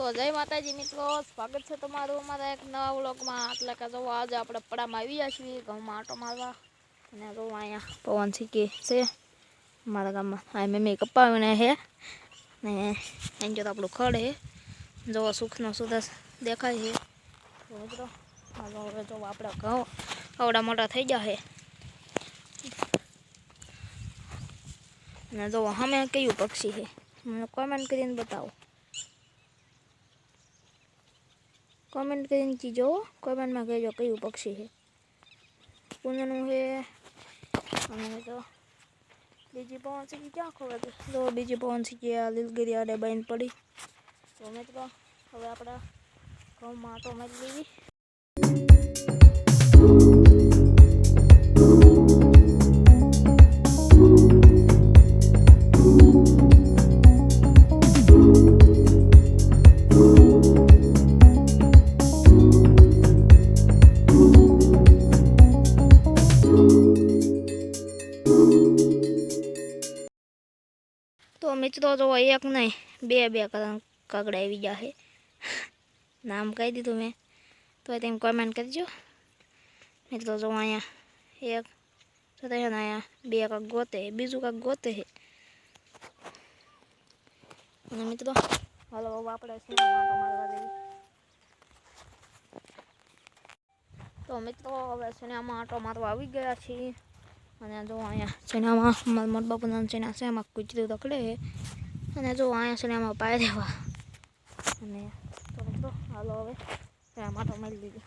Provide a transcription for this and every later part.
તો જય માતાજી મિત્રો સ્વાગત છે તમારું અમારા એક નવા વ્લોગમાં એટલે કે જો આજે આપણે પડામાં આવી ગયા છીએ ઘઉંમાં આટો મારવા અને જો અહીંયા પવન શીખી છે અમારા ગામમાં આ મમ્મી કપાવીને છે ને અહીં જો તો આપણું ખડ છે જો સુખનો સુદસ દેખાય છે તો મિત્રો હાલો હવે જો આપણે ઘઉં આવડા મોટા થઈ ગયા છે અને જો અમે કયું પક્ષી છે મને કોમેન્ટ કરીને બતાવો કોમેન્ટ કરીને કીજો કોમેન્ટમાં કહેજો કયું પક્ષી છે. પૂનનું છે. અને તો બીજી પવન શીખી ક્યાં ખબર તો બીજી પવન શીખી આ લીલગીરી આડે બાઈને પડી. તો મિત્રો હવે આપણે ઘઉંમાં તો મારી લેવી તો મિત્રો જો એક નહીં બે બે કલર કાગડા આવી ગયા છે નામ કહી દીધું મેં તો તેમ કોમેન્ટ કરજો મિત્રો જો અહીંયા એક તો તે છે ને અહીંયા બે કાંક ગોતે છે, બીજું કાંક ગોતે છે અને મિત્રો હાલો હવે આપણે સિનેમા આંટો મારવા જઈએ તો મિત્રો હવે સિનેમા આંટો મારવા આવી ગયા છીએ અને જો અહીંયા સિનેમા મારા મોટ બાપુના સિનેમા છે એમાં કૂતરું રખડે અને જો અહીંયા સિનેમા પાય દેવા અને તો મિત્રો હાલો હવે ત્યાં તો મળી દીધી.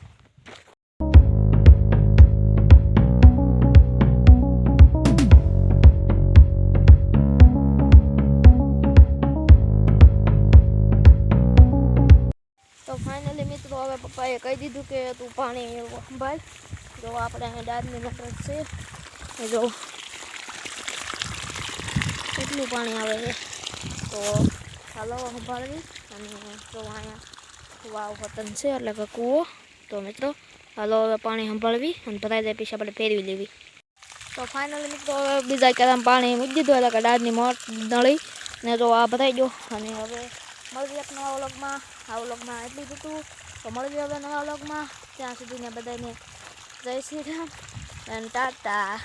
તો ફાઇનલી મિત્રો હવે પપ્પાએ કહી દીધું કે તું પાણી ભાઈ, જો આપણે દાદની મોટર છે. જો. કેટલું પાણી આવે છે. તો ચાલો સંભાળવી અને જો અહીંયા વાવ વતન છે, એટલે કે કૂવો. તો મિત્રો હાલો હવે પાણી સંભાળવી અને ભરાઈ જાય પછી આપણે ફેરવી લેવી. તો ફાઇનલી મિત્રો, હવે બીજા કેરામ પાણી મૂકી દીધું એટલે કે દાદની મોટ નળી ને જો આ ભરાઈ ગયો અને હવે મળી એક નવા વ્લોગમાં. આ વ્લોગમાં એટલું જ તો મળી હવે નવા વ્લોગમાં. ત્યાં સુધીને બધાને જય શ્રી રામ. અને ટાટા.